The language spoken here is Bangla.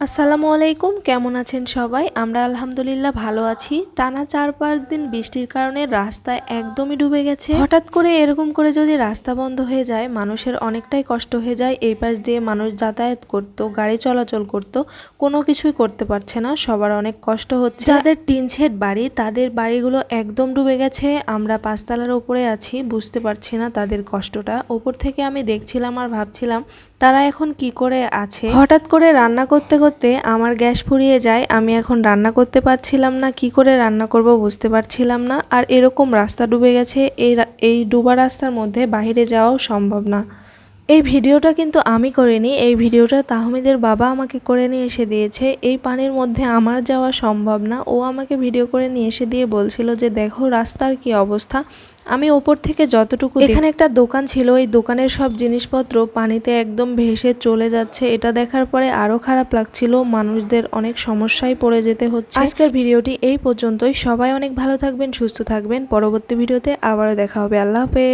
আসসালামু আলাইকুম, কেমন আছেন সবাই? আমরা আলহামদুলিল্লাহ ভালো আছি। টানা চার পাঁচ দিন বৃষ্টির কারণে রাস্তা একদমই ডুবে গেছে। হঠাৎ করে এরকম করে যদি রাস্তা বন্ধ হয়ে যায়, মানুষের অনেকটাই কষ্ট হয়ে যায়। এই পাশ দিয়ে মানুষ যাতায়াত করত, গাড়ি চলাচল করত, কোনো কিছুই করতে পারছে না। সবার অনেক কষ্ট হচ্ছে। যাদের টিন শেড বাড়ি, তাদের বাড়িগুলো একদম ডুবে গেছে। আমরা পাঁচতলার উপরে আছি, বুঝতে পারছি না তাদের কষ্টটা। ওপর থেকে আমি দেখছিলাম আর ভাবছিলাম তারা এখন কি করে আছে? হঠাৎ করে রান্না করতে করতে আমার গ্যাস ফুরিয়ে যায়, আমি এখন রান্না করতে পারছিলাম না, কি করে রান্না করব বুঝতে পারছিলাম না, আর এরকম রাস্তা ডুবে গেছে, এই এই ডুবা রাস্তার মধ্যে বাহিরে যাওয়াও সম্ভব না। এই ভিডিওটা কিন্তু আমি করিনি এই ভিডিওটা তাহমিদের বাবা আমাকে করে নিয়ে এসে দিয়েছে। এই পানির মধ্যে আমার যাওয়া সম্ভব না। ও আমাকে ভিডিও করে নিয়ে এসে দিয়ে বলছিল যে দেখো রাস্তার কি অবস্থা? আমি ওপর থেকে যতটুকু এখানে একটা দোকান ছিল এই দোকানের সব জিনিসপত্র পানিতে একদম ভেসে চলে যাচ্ছে। এটা দেখার পরে আরও খারাপ লাগছিল মানুষদের অনেক সমস্যায় পড়ে যেতে হচ্ছে। আজকের ভিডিওটি এই পর্যন্তই। সবাই অনেক ভালো থাকবেন সুস্থ থাকবেন। পরবর্তী ভিডিওতে আবারও দেখা হবে। আল্লাহ হাফেজ।